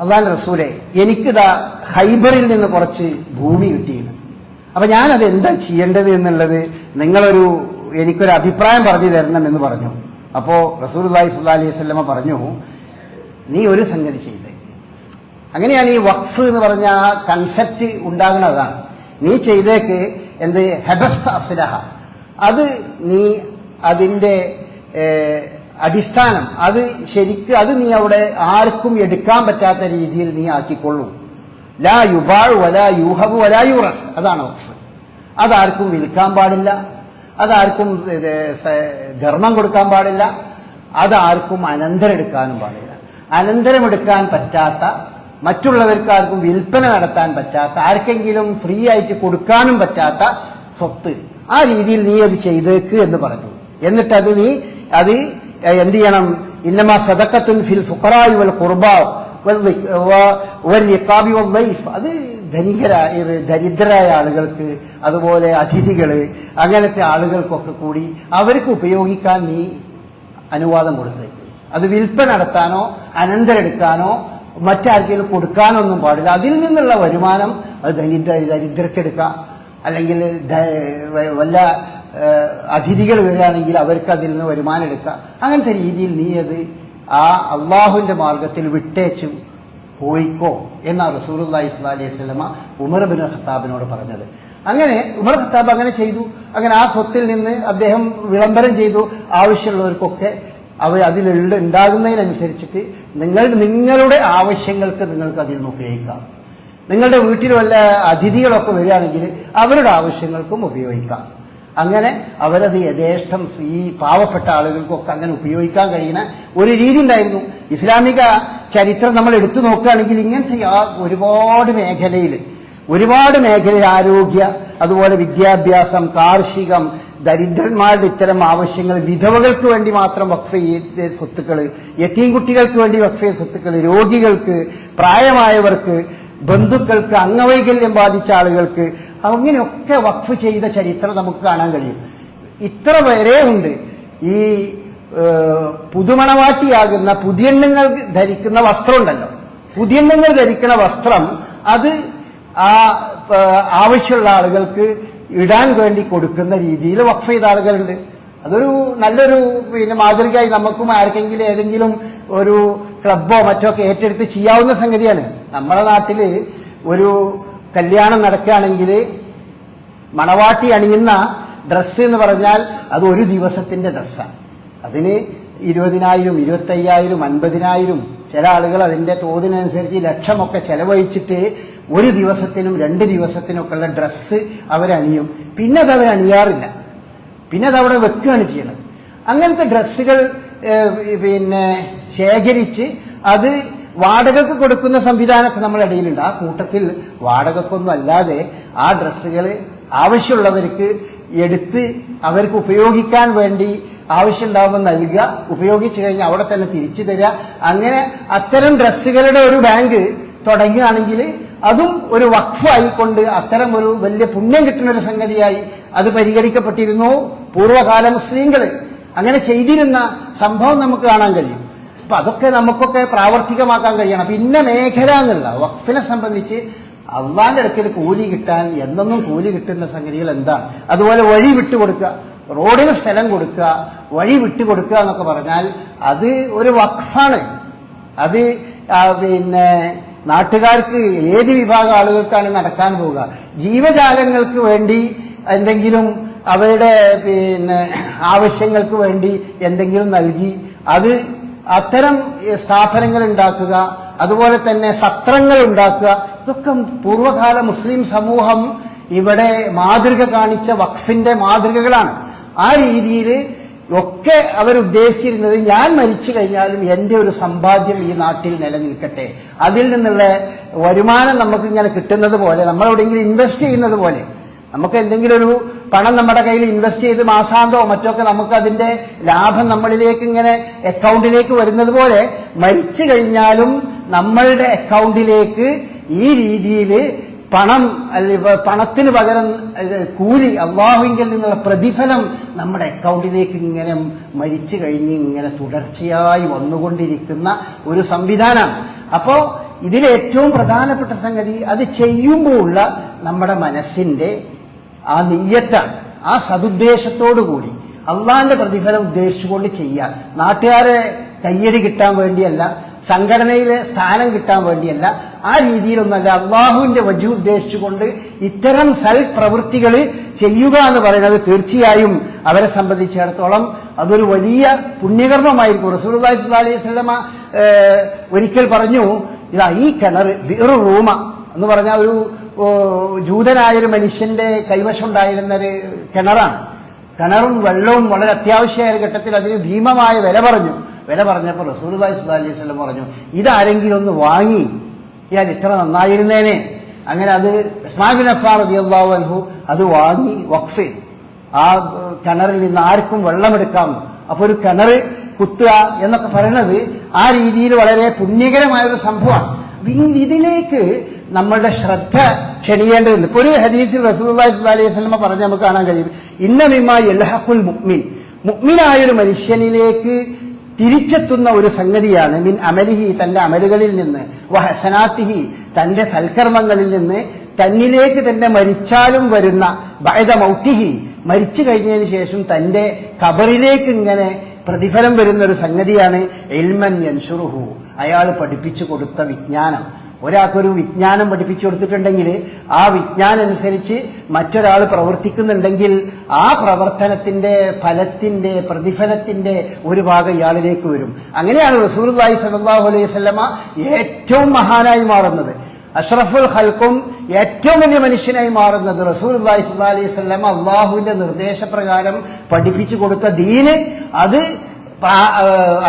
അള്ളാൻ റസൂലെ എനിക്കിതാ ഹൈബറിൽ നിന്ന് കുറച്ച് ഭൂമി കിട്ടിയിരുന്നു അപ്പൊ ഞാനത് എന്താ ചെയ്യേണ്ടത് എന്നുള്ളത് നിങ്ങളൊരു എനിക്കൊരു അഭിപ്രായം പറഞ്ഞു തരണം എന്ന് പറഞ്ഞു. അപ്പോ റസൂൽ അള്ളാഹി സുല്ലാ അലൈഹി സ്വല്ലമ പറഞ്ഞു നീ ഒരു സംഗതി ചെയ്ത്. അങ്ങനെയാണ് ഈ വഖഫ് എന്ന് പറഞ്ഞ ആ കൺസെപ്റ്റ് ഉണ്ടാകുന്നതാണ്. നീ ചെയ്തേക്ക് എന്ത്? ഹെബസ്ത അസ്ലഹ. അത് നീ അതിന്റെ അടിസ്ഥാനം. അത് ശരിക്ക് അത് നീ അവിടെ ആർക്കും എടുക്കാൻ പറ്റാത്ത രീതിയിൽ നീ ആക്കിക്കൊള്ളൂ. ലാ യുബാൾ വല യൂഹബ് വല യൂറസ്. അതാണ് ഓപ്ഷൻ. അതാർക്കും വിൽക്കാൻ പാടില്ല. അതാർക്കും ധർമ്മം കൊടുക്കാൻ പാടില്ല. അതാർക്കും അനന്തരം എടുക്കാനും പാടില്ല. അനന്തരം എടുക്കാൻ പറ്റാത്ത മറ്റുള്ളവർക്ക് ആർക്കും വിൽപ്പന നടത്താൻ പറ്റാത്ത ആർക്കെങ്കിലും ഫ്രീ ആയിട്ട് കൊടുക്കാനും പറ്റാത്ത സ്വത്ത് ആ രീതിയിൽ നീ അത് ചെയ്തേക്ക് എന്ന് പറഞ്ഞു. എന്നിട്ടത് നീ അത് എന്ത് ചെയ്യണം? ഇന്നമാ സദക്കത്തുൻ ഫിൽ ഫുക്കറായി വൽ ലൈഫ് അത് ധനികരായ ദരിദ്രരായ ആളുകൾക്ക് അതുപോലെ അതിഥികൾ അങ്ങനത്തെ ആളുകൾക്കൊക്കെ കൂടി അവർക്ക് ഉപയോഗിക്കാൻ നീ അനുവാദം കൊടുത്തേക്ക്. അത് വിൽപ്പന നടത്താനോ അനന്തരെടുക്കാനോ മറ്റാർക്കെങ്കിലും കൊടുക്കാനൊന്നും പാടില്ല. അതിൽ നിന്നുള്ള വരുമാനം അത് ദരിദ്ര ദരിദ്രക്കെടുക്കാം അല്ലെങ്കിൽ വല്ല അതിഥികൾ വരികയാണെങ്കിൽ അവർക്ക് അതിൽ നിന്ന് വരുമാനം എടുക്കാം. അങ്ങനത്തെ രീതിയിൽ നീ അത് ആ അള്ളാഹുവിന്റെ മാർഗത്തിൽ വിട്ടേച്ചു പോയിക്കോ എന്നാണ് റസൂലുള്ളാഹി സ്വല്ലല്ലാഹി അലൈഹി വസല്ലമ ഉമർ ബിൻ ഖത്താബിനോട് പറഞ്ഞത്. അങ്ങനെ ഉമർ ഖത്താബ് അങ്ങനെ ചെയ്തു. അങ്ങനെ ആ സ്വത്തിൽ നിന്ന് അദ്ദേഹം വിളംബരം ചെയ്തു. ആവശ്യമുള്ളവർക്കൊക്കെ അവർ അതിൽ ഉണ്ടാകുന്നതിനനുസരിച്ചിട്ട് നിങ്ങൾ നിങ്ങളുടെ ആവശ്യങ്ങൾക്ക് നിങ്ങൾക്ക് അതിൽ നിന്ന് ഉപയോഗിക്കാം. നിങ്ങളുടെ വീട്ടിൽ വല്ല അതിഥികളൊക്കെ വരികയാണെങ്കിൽ അവരുടെ ആവശ്യങ്ങൾക്കും ഉപയോഗിക്കാം. അങ്ങനെ അവരത് യഥേഷ്ടം ഈ പാവപ്പെട്ട ആളുകൾക്കൊക്കെ അങ്ങനെ ഉപയോഗിക്കാൻ കഴിയുന്ന ഒരു രീതി ഉണ്ടായിരുന്നു. ഇസ്ലാമിക ചരിത്രം നമ്മൾ എടുത്തു നോക്കുകയാണെങ്കിൽ ഇങ്ങനത്തെ ഒരുപാട് മേഖലയിൽ ഒരുപാട് മേഖലയിൽ ആരോഗ്യ അതുപോലെ വിദ്യാഭ്യാസം കാർഷികം ദരിദ്രന്മാരുടെ ഇത്തരം ആവശ്യങ്ങൾ വിധവകൾക്ക് വേണ്ടി മാത്രം വഖഫ് ചെയ്ത സ്വത്തുക്കൾ യത്തീം കുട്ടികൾക്ക് വേണ്ടി വഖഫ് ചെയ്ത സ്വത്തുക്കൾ രോഗികൾക്ക് പ്രായമായവർക്ക് ബന്ധുക്കൾക്ക് അംഗവൈകല്യം ബാധിച്ച ആളുകൾക്ക് അങ്ങനെയൊക്കെ വഖഫ് ചെയ്ത ചരിത്രം നമുക്ക് കാണാൻ കഴിയും. ഇത്ര വരെ ഉണ്ട്. ഈ പുതുമണവാട്ടിയാകുന്ന പുതിയെണ്ണങ്ങൾ ധരിക്കുന്ന വസ്ത്രമുണ്ടല്ലോ. പുതിയെണ്ണങ്ങൾ ധരിക്കുന്ന വസ്ത്രം അത് ആ ആവശ്യമുള്ള ആളുകൾക്ക് ഇടാൻ വേണ്ടി കൊടുക്കുന്ന രീതിയിൽ വഖഫ് ചെയ്ത ആളുകളുണ്ട്. അതൊരു നല്ലൊരു പിന്നെ മാതൃകയായി നമുക്കും ആർക്കെങ്കിലും ഏതെങ്കിലും ഒരു ക്ലബോ മറ്റോ ഒക്കെ ഏറ്റെടുത്ത് ചെയ്യാവുന്ന സംഗതിയാണ്. നമ്മുടെ നാട്ടിൽ ഒരു കല്യാണം നടക്കുകയാണെങ്കിൽ മണവാട്ടി അണിയുന്ന ഡ്രസ്സ് എന്ന് പറഞ്ഞാൽ അത് ഒരു ദിവസത്തിന്റെ ഡ്രസ്സാണ്. അതിന് ഇരുപതിനായിരം ഇരുപത്തയ്യായിരം അൻപതിനായിരം ചില ആളുകൾ അതിന്റെ തോതിനനുസരിച്ച് ലക്ഷമൊക്കെ ചെലവഴിച്ചിട്ട് ഒരു ദിവസത്തിനും രണ്ട് ദിവസത്തിനൊക്കെ ഉള്ള ഡ്രസ്സ് അവരണിയും. പിന്നെ അത് അവരണിയാറില്ല പിന്നെ അത് അവിടെ വെക്കുകയാണ് ചെയ്യുന്നത്. അങ്ങനത്തെ ഡ്രസ്സുകൾ പിന്നെ ശേഖരിച്ച് അത് വാടകക്ക് കൊടുക്കുന്ന സംവിധാനമൊക്കെ നമ്മുടെ ഇടയിലുണ്ട്. ആ കൂട്ടത്തിൽ വാടകക്കൊന്നും അല്ലാതെ ആ ഡ്രസ്സുകൾ ആവശ്യമുള്ളവർക്ക് എടുത്ത് അവർക്ക് ഉപയോഗിക്കാൻ വേണ്ടി ആവശ്യമുണ്ടാകുമ്പോൾ നൽകുക ഉപയോഗിച്ചു കഴിഞ്ഞാൽ അവിടെ തന്നെ തിരിച്ചു തരിക. അങ്ങനെ അത്തരം ഡ്രസ്സുകളുടെ ഒരു ബാങ്ക് തുടങ്ങുകയാണെങ്കിൽ അതും ഒരു വഖഫായിക്കൊണ്ട് അത്തരം ഒരു വലിയ പുണ്യം കിട്ടുന്ന ഒരു സംഗതിയായി അത് പരിഗണിക്കപ്പെട്ടിരുന്നു പൂർവകാല മുസ്ലിങ്ങൾ അങ്ങനെ ചെയ്തിരുന്ന സംഭവം നമുക്ക് കാണാൻ കഴിയും. അപ്പൊ അതൊക്കെ നമുക്കൊക്കെ പ്രാവർത്തികമാക്കാൻ കഴിയണം. പിന്നെ മേഖല എന്നുള്ള വഖഫിനെ സംബന്ധിച്ച് അള്ളാന്റെ അടുക്കൽ കൂലി കിട്ടാൻ എന്നൊന്നും കൂലി കിട്ടുന്ന സംഗതികൾ എന്താണ്? അതുപോലെ വഴി വിട്ടുകൊടുക്കുക റോഡിന് സ്ഥലം കൊടുക്കുക വഴി വിട്ടുകൊടുക്കുക എന്നൊക്കെ പറഞ്ഞാൽ അത് ഒരു വഖഫാണ്. അത് പിന്നെ നാട്ടുകാർക്ക് ഏത് വിഭാഗം ആളുകൾക്കാണ് നടക്കാൻ പോവുക? ജീവജാലങ്ങൾക്ക് വേണ്ടി എന്തെങ്കിലും അവരുടെ പിന്നെ ആവശ്യങ്ങൾക്ക് വേണ്ടി എന്തെങ്കിലും നൽകി അത് അത്തരം സ്ഥാപനങ്ങൾ ഉണ്ടാക്കുക അതുപോലെ തന്നെ സത്രങ്ങൾ ഉണ്ടാക്കുക. ഇതൊക്കെ പൂർവകാല മുസ്ലിം സമൂഹം ഇവിടെ മാതൃക കാണിച്ച വഖഫിന്റെ മാതൃകകളാണ്. ആ രീതിയിൽ ഒക്കെ അവരുദ്ദേശിച്ചിരുന്നത് ഞാൻ മരിച്ചു കഴിഞ്ഞാലും എന്റെ ഒരു സമ്പാദ്യം ഈ നാട്ടിൽ നിലനിൽക്കട്ടെ. അതിൽ നിന്നുള്ള വരുമാനം നമുക്ക് ഇങ്ങനെ കിട്ടുന്നത് പോലെ നമ്മൾ എവിടെയെങ്കിലും ഇൻവെസ്റ്റ് ചെയ്യുന്നത് പോലെ നമുക്ക് എന്തെങ്കിലും ഒരു പണം നമ്മുടെ കയ്യിൽ ഇൻവെസ്റ്റ് ചെയ്ത് മാസാന്തോ മറ്റൊക്കെ നമുക്ക് അതിന്റെ ലാഭം നമ്മളിലേക്ക് ഇങ്ങനെ അക്കൗണ്ടിലേക്ക് വരുന്നത് പോലെ മരിച്ചു കഴിഞ്ഞാലും നമ്മളുടെ അക്കൗണ്ടിലേക്ക് ഈ രീതിയിൽ പണം അല്ലെ പണത്തിന് പകരം കൂലി അള്ളാഹുവിങ്കിൽ നിന്നുള്ള പ്രതിഫലം നമ്മുടെ അക്കൗണ്ടിലേക്ക് ഇങ്ങനെ മരിച്ചു കഴിഞ്ഞ് ഇങ്ങനെ തുടർച്ചയായി വന്നുകൊണ്ടിരിക്കുന്ന ഒരു സംവിധാനമാണ്. അപ്പോൾ ഇതിലേറ്റവും പ്രധാനപ്പെട്ട സംഗതി അത് ചെയ്യുമ്പോൾ ഉള്ള നമ്മുടെ മനസ്സിന്റെ ആ നെയ്യത്താണ് ആ സതുദ്ദേശത്തോടു കൂടി. അള്ളാഹിന്റെ പ്രതിഫലം ഉദ്ദേശിച്ചുകൊണ്ട് ചെയ്യുക നാട്ടുകാരെ കയ്യടി കിട്ടാൻ വേണ്ടിയല്ല സംഘടനയിലെ സ്ഥാനം കിട്ടാൻ വേണ്ടിയല്ല. ആ രീതിയിലൊന്നല്ല അള്ളാഹുവിന്റെ വജു ഉദ്ദേശിച്ചുകൊണ്ട് ഇത്തരം സൽ പ്രവൃത്തികൾ ചെയ്യുക എന്ന് പറയുന്നത് തീർച്ചയായും അവരെ സംബന്ധിച്ചിടത്തോളം അതൊരു വലിയ പുണ്യകർമ്മമായിരിക്കും. റസൂലി അലൈഹി സ്വലമ ഒരിക്കൽ പറഞ്ഞു ഇതാ ഈ കിണർ ബിറു റൂമ എന്ന് പറഞ്ഞ ഒരു ജൂതനായൊരു മനുഷ്യന്റെ കൈവശം ഉണ്ടായിരുന്ന ഒരു കിണറാണ്. കിണറും വെള്ളവും വളരെ അത്യാവശ്യമായ ഘട്ടത്തിൽ അതിന് ഭീമമായ വില പറഞ്ഞു. വില പറഞ്ഞപ്പോൾ റസൂൽ അലൈഹി സ്വലം പറഞ്ഞു ഇതാരെങ്കിലും ഒന്ന് വാങ്ങി ഞാൻ ഇത്ര നന്നായിരുന്നേനെ. അങ്ങനെ അത് ഇസ്മാബിൻ അഫാർ അള്ളാഹു അത് വാങ്ങി വഖഫ്. ആ കിണറിൽ നിന്ന് ആർക്കും വെള്ളമെടുക്കാം. അപ്പൊ ഒരു കിണർ കുത്തുക എന്നൊക്കെ പറയുന്നത് ആ രീതിയിൽ വളരെ പുണ്യകരമായ ഒരു സംഭവമാണ് ഇതിലേക്ക് നമ്മളുടെ ശ്രദ്ധ ക്ഷണിയേണ്ടതുണ്ട്. ഇപ്പൊ ഒരു ഹദീസിൽ റസൂലുള്ളാഹി സ്വല്ലല്ലാഹി അലൈഹി സ്വലമ പറഞ്ഞ് നമുക്ക് കാണാൻ കഴിയും. ഇന്ന മിമ്മ മുക്മിൻ ഒരു മനുഷ്യനിലേക്ക് തിരിച്ചെത്തുന്ന ഒരു സംഗതിയാണ് മിൻ അമലിഹി തന്റെ അമലുകളിൽ നിന്ന്. വഹസനാത്തിഹി തന്റെ സൽക്കർമ്മങ്ങളിൽ നിന്ന് തന്നിലേക്ക് തന്നെ മരിച്ചാലും വരുന്ന ബഅദ മൗത്തിഹി മരിച്ചു കഴിഞ്ഞതിന് ശേഷം തന്റെ കബറിലേക്ക് ഇങ്ങനെ പ്രതിഫലം വരുന്ന ഒരു സംഗതിയാണ് എൽമൻ യൻഷുറുഹു. അയാൾ പഠിപ്പിച്ചു കൊടുത്ത വിജ്ഞാനം. ഒരാൾക്കൊരു വിജ്ഞാനം പഠിപ്പിച്ചു കൊടുത്തിട്ടുണ്ടെങ്കിൽ ആ വിജ്ഞാനം അനുസരിച്ച് മറ്റൊരാൾ പ്രവർത്തിക്കുന്നുണ്ടെങ്കിൽ ആ പ്രവർത്തനത്തിന്റെ ഫലത്തിന്റെ പ്രതിഫലത്തിന്റെ ഒരു ഭാഗം ഇയാളിലേക്ക് വരും. അങ്ങനെയാണ് റസൂർലായി സലാഹു അലൈഹി വസല്ലമ ഏറ്റവും മഹാനായി മാറുന്നത്. അഷ്റഫുൽ ഹൽക്കും ഏറ്റവും വലിയ മനുഷ്യനായി മാറുന്നത് റസൂൽ അള്ളാഹി സ്വല്ലാ അലൈഹി സ്വലം അള്ളാഹുവിന്റെ നിർദ്ദേശപ്രകാരം പഠിപ്പിച്ചു കൊടുത്ത ദീന് അത്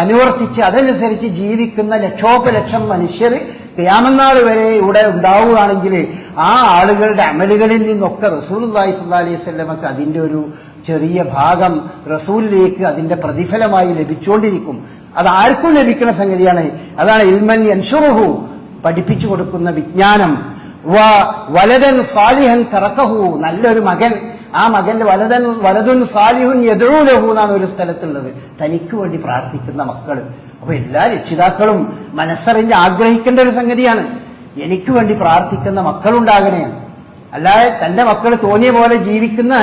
അനുവർത്തിച്ച് അതനുസരിച്ച് ജീവിക്കുന്ന ലക്ഷോപലക്ഷം മനുഷ്യർ ക്യാമനാൾ വരെ ഇവിടെ ഉണ്ടാവുകയാണെങ്കിൽ ആ ആളുകളുടെ അമലുകളിൽ നിന്നൊക്കെ റസൂൽ അള്ളാഹി സ്വല്ലാ അലൈഹി സ്വലമക്ക് അതിന്റെ ഒരു ചെറിയ ഭാഗം റസൂലിലേക്ക് അതിന്റെ പ്രതിഫലമായി ലഭിച്ചുകൊണ്ടിരിക്കും. അത് ആർക്കും ലഭിക്കുന്ന സംഗതിയാണ്. അതാണ് ഇൽമൻ യൻഷുറുഹു പഠിപ്പിച്ചു കൊടുക്കുന്ന വിജ്ഞാനം. വ വലതൻ സാലിഹൻ തറക്കഹു നല്ലൊരു മകൻ. ആ മകന്റെ വലതൻ വലതുൻ സാലിഹുൻ എതിരൂലഹു എന്നാണ് ഒരു സ്ഥലത്തുള്ളത്. തനിക്ക് വേണ്ടി പ്രാർത്ഥിക്കുന്ന മക്കൾ. അപ്പൊ എല്ലാ രക്ഷിതാക്കളും മനസ്സറിഞ്ഞ് ആഗ്രഹിക്കേണ്ട ഒരു സംഗതിയാണ്. എനിക്ക് വേണ്ടി പ്രാർത്ഥിക്കുന്ന മക്കളുണ്ടാകണേ. അല്ലാതെ തന്റെ മക്കൾ തോന്നിയ പോലെ ജീവിക്കുന്ന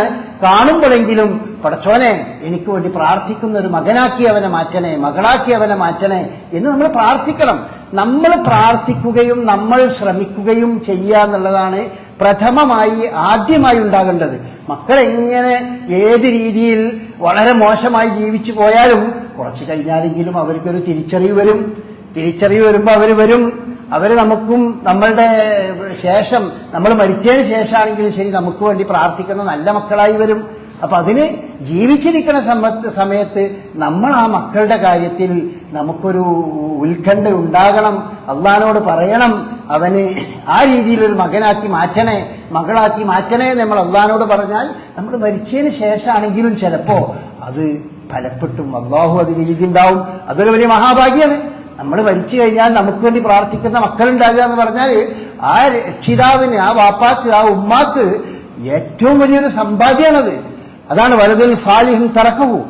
കാണുമ്പോഴെങ്കിലും പടച്ചോനെ എനിക്ക് വേണ്ടി പ്രാർത്ഥിക്കുന്ന ഒരു മകനാക്കി അവനെ മാറ്റണേ മകളാക്കി അവനെ മാറ്റണേ എന്ന് നമ്മൾ പ്രാർത്ഥിക്കണം. നമ്മൾ പ്രാർത്ഥിക്കുകയും നമ്മൾ ശ്രമിക്കുകയും ചെയ്യുക എന്നുള്ളതാണ് പ്രഥമമായി ആദ്യമായി ഉണ്ടാകേണ്ടത് മക്കൾ എങ്ങനെ ഏത് രീതിയിൽ വളരെ മോശമായി ജീവിച്ചു പോയാലും കുറച്ച് കഴിഞ്ഞാലെങ്കിലും അവർക്കൊരു തിരിച്ചറിവ് വരും. തിരിച്ചറിവ് വരുമ്പോൾ അവർ വരും. അവർ നമുക്കും നമ്മളുടെ ശേഷം നമ്മൾ മരിച്ചതിന് ശേഷമാണെങ്കിലും ശരി നമുക്ക് വേണ്ടി പ്രാർത്ഥിക്കുന്ന നല്ല മക്കളായി വരും. അപ്പൊ അതിന് ജീവിച്ചിരിക്കുന്ന സമയത്ത് സമയത്ത് നമ്മൾ ആ മക്കളുടെ കാര്യത്തിൽ നമുക്കൊരു ഉത്കണ്ഠ ഉണ്ടാകണം. അള്ളഹാനോട് പറയണം. അവന് ആ രീതിയിൽ ഒരു മകനാക്കി മാറ്റണേ മകളാക്കി മാറ്റണേ നമ്മൾ അള്ളഹാനോട് പറഞ്ഞാൽ നമ്മൾ മരിച്ചതിന് ശേഷമാണെങ്കിലും ചിലപ്പോ അത് ഫലപ്പെട്ടും. അള്ളാഹു അതിന് രീതി ഉണ്ടാവും. അതൊരു വലിയ മഹാഭാഗ്യമാണ് നമ്മൾ മരിച്ചു കഴിഞ്ഞാൽ നമുക്ക് വേണ്ടി പ്രാർത്ഥിക്കുന്ന മക്കളുണ്ടാകുക എന്ന് പറഞ്ഞാൽ ആ രക്ഷിതാവിന് ആ വാപ്പാക്ക് ആ ഉമ്മാക്ക് ഏറ്റവും വലിയൊരു സമ്പാദ്യമാണത്. അതാണ് വലതുൽ സാലിഹൻ തറക്കവും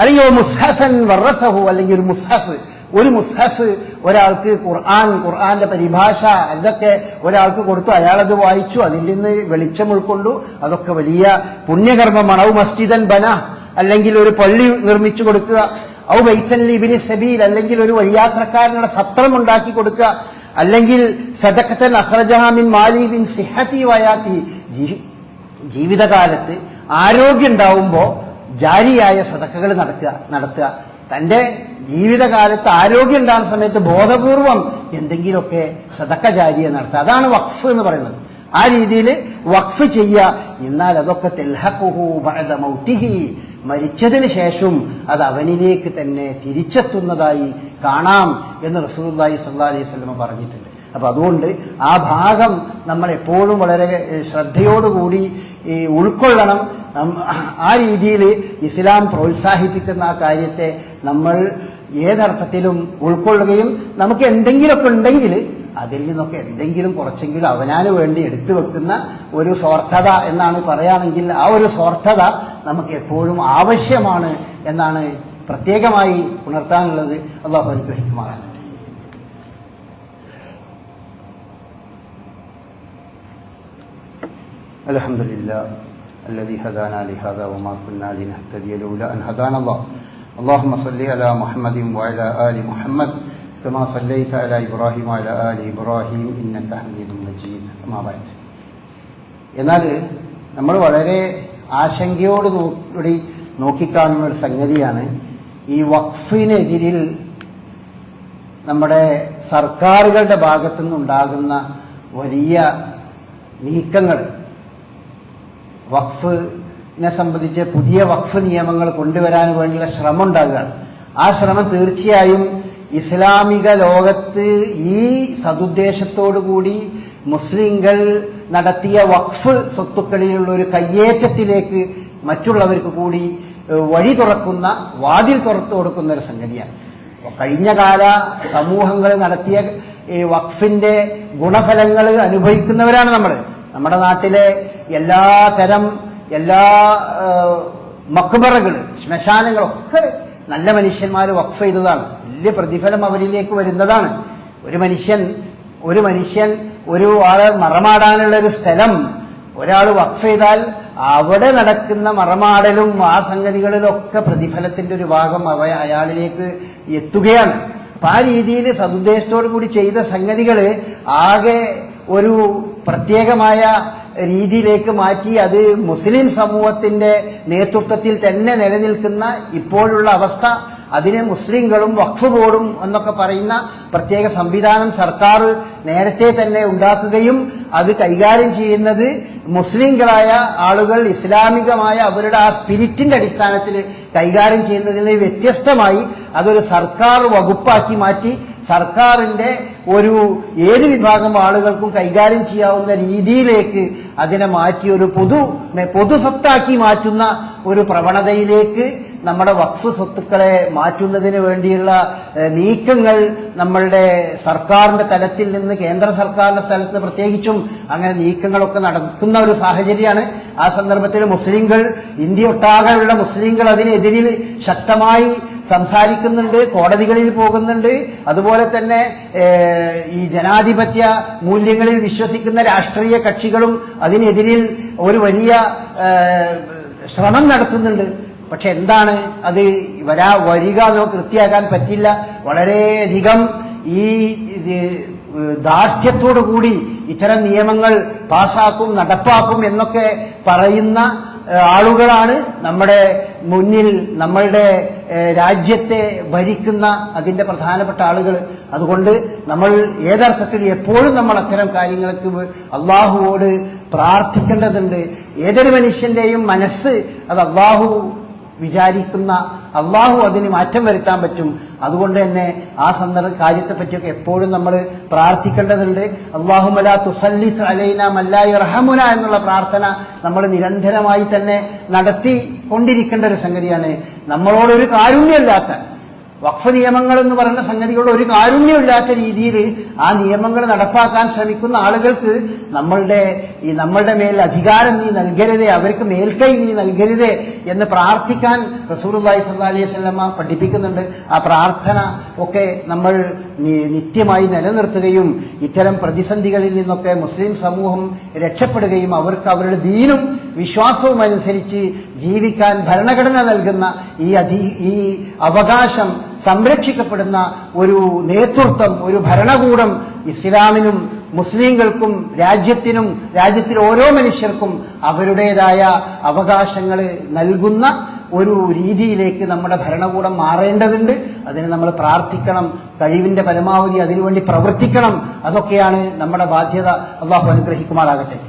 അല്ലെങ്കിൽ മുസ്ഹഫൻ വറസഹു അല്ലെങ്കിൽ ഒരു മുസ്ഹഫ്. ഒരു മുസ്ഹഫ് ഒരാൾക്ക് ഖുർആൻ ഖുർആന്റെ പരിഭാഷ അതൊക്കെ ഒരാൾക്ക് കൊടുത്തു അയാളത് വായിച്ചു അതിൽ നിന്ന് വെളിച്ചം ഉൾക്കൊണ്ടു. അതൊക്കെ വലിയ പുണ്യകർമ്മമാണ്. ഔ മസ്ജിദൻ ബന അല്ലെങ്കിൽ ഒരു പള്ളി നിർമ്മിച്ചു കൊടുക്കുക. ഔ ബൈത്തൻ ഇബിന് സബീൽ അല്ലെങ്കിൽ ഒരു വഴിയാത്രക്കാരനുള്ള സത്രം ഉണ്ടാക്കി കൊടുക്കുക. അല്ലെങ്കിൽ സദക്കത്തൻ അഹ്റജഹാമിൻ മാലിബിൻ സിഹത്തി വയാത്തി. ജീവിതകാലത്ത് ആരോഗ്യം ഉണ്ടാവുമ്പോൾ ജാരിയായ സതക്കകൾ നടക്കുക നടത്തുക. തന്റെ ജീവിതകാലത്ത് ആരോഗ്യം ഉണ്ടാകുന്ന സമയത്ത് ബോധപൂർവം എന്തെങ്കിലുമൊക്കെ സതക്ക ജാരിയെ നടത്തുക. അതാണ് വഖഫ് എന്ന് പറയുന്നത്. ആ രീതിയിൽ വഖഫ് ചെയ്യുക. എന്നാൽ അതൊക്കെ മരിച്ചതിന് ശേഷം അത് അവനിലേക്ക് തന്നെ തിരിച്ചെത്തുന്നതായി കാണാം എന്ന് റസൂലുള്ളാഹി സ്വല്ലല്ലാഹി അലൈഹി വസല്ലം പറഞ്ഞിട്ടുണ്ട്. അപ്പൊ അതുകൊണ്ട് ആ ഭാഗം നമ്മൾ എപ്പോഴും വളരെ ശ്രദ്ധയോടുകൂടി ഈ ഉൾക്കൊള്ളണം. ആ രീതിയിൽ ഇസ്ലാം പ്രോത്സാഹിപ്പിക്കുന്ന ആ കാര്യത്തെ നമ്മൾ ഏതർത്ഥത്തിലും ഉൾക്കൊള്ളുകയും നമുക്ക് എന്തെങ്കിലുമൊക്കെ ഉണ്ടെങ്കിൽ അതിൽ നിന്നൊക്കെ എന്തെങ്കിലും കുറച്ചെങ്കിലും അവനാന് വേണ്ടി എടുത്തു വെക്കുന്ന ഒരു സ്വാർത്ഥത എന്നാണ് പറയുകയാണെങ്കിൽ ആ ഒരു സ്വാർത്ഥത നമുക്ക് എപ്പോഴും ആവശ്യമാണ് എന്നാണ് പ്രത്യേകമായി ഉണർത്താനുള്ളത്. അള്ളാഹു അനുഗ്രഹിക്കുമാറാകട്ടെ. الحمد لله الذي هدانا لهذا وما كنا لنهتدي لولا ان هدانا الله اللهم صل على محمد وعلى ال محمد كما صليت على ابراهيم وعلى ال ابراهيم انك حميد مجيد ما بعد എന്നാൽ നമ്മൾ വളരെ ആശങ്കയോട് കൂടി നോക്കിക്കാണുന്ന ഒരു സംഗതിയാണ് ഈ വഖഫിനെതിരിൽ നമ്മുടെ സർക്കാരുകളുടെ ഭാഗത്തുനിന്നുണ്ടാകുന്ന വലിയ നീക്കങ്ങൾ വഖഫിനെ സംബന്ധിച്ച് പുതിയ വഖഫ് നിയമങ്ങൾ കൊണ്ടുവരാൻ വേണ്ടിയുള്ള ശ്രമം ഉണ്ടാകുകയാണ്. ആ ശ്രമം തീർച്ചയായും ഇസ്ലാമിക ലോകത്ത് ഈ സതുദ്ദേശത്തോടു കൂടി മുസ്ലിങ്ങൾ നടത്തിയ വഖഫ് സ്വത്തുക്കളിലുള്ള ഒരു കയ്യേറ്റത്തിലേക്ക് മറ്റുള്ളവർക്ക് കൂടി വഴി തുറക്കുന്ന വാതിൽ തുറത്തു കൊടുക്കുന്ന ഒരു സംഗതിയാണ്. കഴിഞ്ഞ കാല സമൂഹങ്ങൾ നടത്തിയ ഈ വഖഫിന്റെ ഗുണഫലങ്ങൾ അനുഭവിക്കുന്നവരാണ് നമ്മൾ നമ്മുടെ നാട്ടിലെ എല്ലാ തരം എല്ലാ മക്ബറകൾ ശ്മശാനങ്ങളൊക്കെ നല്ല മനുഷ്യന്മാർ വഖഫ് ചെയ്തതാണ്. വലിയ പ്രതിഫലം അവരിലേക്ക് വരുന്നതാണ്. ഒരു മനുഷ്യൻ ഒരു മനുഷ്യൻ ഒരു ആളെ മറമാടാനുള്ള ഒരു സ്ഥലം ഒരാൾ വഖഫ് ചെയ്താൽ അവിടെ നടക്കുന്ന മറമാടലും ആ സംഗതികളിലൊക്കെ പ്രതിഫലത്തിന്റെ ഒരു ഭാഗം അവ അയാളിലേക്ക് എത്തുകയാണ്. അപ്പൊ ആ രീതിയിൽ സതുദ്ദേശത്തോടു കൂടി ചെയ്ത സംഗതികൾ ആകെ ഒരു പ്രത്യേകമായ രീതിയിലേക്ക് മാറ്റി അത് മുസ്ലിം സമൂഹത്തിന്റെ നേതൃത്വത്തിൽ തന്നെ നിലനിൽക്കുന്ന ഇപ്പോഴുള്ള അവസ്ഥ അതിന് മുസ്ലിങ്ങളും വഖഫ് ബോർഡും എന്നൊക്കെ പറയുന്ന പ്രത്യേക സംവിധാനം സർക്കാർ നേരത്തെ തന്നെ ഉണ്ടാക്കുകയും അത് കൈകാര്യം ചെയ്യുന്നത് മുസ്ലിങ്ങളായ ആളുകൾ ഇസ്ലാമികമായ അവരുടെ ആ സ്പിരിറ്റിന്റെ അടിസ്ഥാനത്തിൽ കൈകാര്യം ചെയ്യുന്നതിന് വ്യത്യസ്തമായി അതൊരു സർക്കാർ വകുപ്പാക്കി മാറ്റി സർക്കാരിന്റെ ഒരു ഏത് വിഭാഗം ആളുകൾക്കും കൈകാര്യം ചെയ്യാവുന്ന രീതിയിലേക്ക് അതിനെ മാറ്റി ഒരു പൊതു പൊതുസത്താക്കി മാറ്റുന്ന ഒരു പ്രവണതയിലേക്ക് നമ്മുടെ വക്ഫ് സ്വത്തുക്കളെ മാറ്റുന്നതിന് വേണ്ടിയുള്ള നീക്കങ്ങൾ നമ്മളുടെ സർക്കാരിന്റെ തലത്തിൽ നിന്ന് കേന്ദ്ര സർക്കാരിന്റെ സ്ഥലത്ത് നിന്ന് പ്രത്യേകിച്ചും അങ്ങനെ നീക്കങ്ങളൊക്കെ നടക്കുന്ന ഒരു സാഹചര്യമാണ്. ആ സന്ദർഭത്തിൽ മുസ്ലിങ്ങൾ ഇന്ത്യ ഒട്ടാകെയുള്ള മുസ്ലിങ്ങൾ അതിനെതിരിൽ ശക്തമായി സംസാരിക്കുന്നുണ്ട് കോടതികളിൽ പോകുന്നുണ്ട്. അതുപോലെ തന്നെ ഈ ജനാധിപത്യ മൂല്യങ്ങളിൽ വിശ്വസിക്കുന്ന രാഷ്ട്രീയ കക്ഷികളും അതിനെതിരിൽ ഒരു വലിയ ശ്രമം നടത്തുന്നുണ്ട്. പക്ഷെ എന്താണ്? അത് വരാ വരിക നമുക്ക് വൃത്തിയാക്കാൻ പറ്റില്ല. വളരെയധികം ഈ ധാർഷ്ട്യത്തോടു കൂടി ഇത്തരം നിയമങ്ങൾ പാസാക്കും നടപ്പാക്കും എന്നൊക്കെ പറയുന്ന ആളുകളാണ് നമ്മുടെ മുന്നിൽ നമ്മളുടെ രാജ്യത്തെ ഭരിക്കുന്ന അതിന്റെ പ്രധാനപ്പെട്ട ആളുകൾ. അതുകൊണ്ട് നമ്മൾ ഏതർത്ഥത്തിൽ എപ്പോഴും നമ്മൾ അത്തരം കാര്യങ്ങൾക്ക് അള്ളാഹുവോട് പ്രാർത്ഥിക്കേണ്ടതുണ്ട്. ഏതൊരു മനുഷ്യന്റെയും മനസ്സ് അത് അള്ളാഹു വിചാരിക്കുന്ന അള്ളാഹു അതിന് മാറ്റം വരുത്താൻ പറ്റും. അതുകൊണ്ട് തന്നെ ആ സന്ദർഭ കാര്യത്തെ പറ്റിയൊക്കെ എപ്പോഴും നമ്മൾ പ്രാർത്ഥിക്കേണ്ടതുണ്ട്. അള്ളാഹുമല എന്നുള്ള പ്രാർത്ഥന നമ്മൾ നിരന്തരമായി തന്നെ നടത്തി കൊണ്ടിരിക്കേണ്ട ഒരു സംഗതിയാണ്. നമ്മളോടൊരു കാരുണ്യമില്ലാത്ത വഖഫ് നിയമങ്ങൾ എന്ന് പറയുന്ന സംഗതികളുടെ ഒരു കാരുണ്യമില്ലാത്ത രീതിയിൽ ആ നിയമങ്ങൾ നടപ്പാക്കാൻ ശ്രമിക്കുന്ന ആളുകൾക്ക് നമ്മളുടെ ഈ നമ്മളുടെ മേൽ അധികാരം നീ നൽകരുതേ അവർക്ക് മേൽക്കൈ നീ നൽകരുതേ എന്ന് പ്രാർത്ഥിക്കാൻ റസൂലുള്ളാഹി സ്വല്ലല്ലാഹി അലൈഹി വസല്ലമ പഠിപ്പിക്കുന്നുണ്ട്. ആ പ്രാർത്ഥന ഒക്കെ നമ്മൾ നിത്യമായി നിലനിർത്തുകയും ഇത്തരം പ്രതിസന്ധികളിൽ നിന്നൊക്കെ മുസ്ലിം സമൂഹം രക്ഷപ്പെടുകയും അവർക്ക് അവരുടെ ദീനും വിശ്വാസവും അനുസരിച്ച് ജീവിക്കാൻ ഭരണഘടന നൽകുന്ന ഈ അധി ഈ അവകാശം സംരക്ഷിക്കപ്പെടുന്ന ഒരു നേതൃത്വം ഒരു ഭരണകൂടം ഇസ്ലാമിനും മുസ്ലിങ്ങൾക്കും രാജ്യത്തിനും രാജ്യത്തിലെ ഓരോ മനുഷ്യർക്കും അവരുടേതായ അവകാശങ്ങൾ നൽകുന്ന ഒരു രീതിയിലേക്ക് നമ്മുടെ ഭരണകൂടം മാറേണ്ടതുണ്ട്. അതിന് നമ്മൾ പ്രാർത്ഥിക്കണം. കഴിവിന്റെ പരമാവധി അതിനുവേണ്ടി പ്രവർത്തിക്കണം. അതൊക്കെയാണ് നമ്മുടെ ബാധ്യത. അള്ളാഹു അനുഗ്രഹിക്കുമാറാകട്ടെ.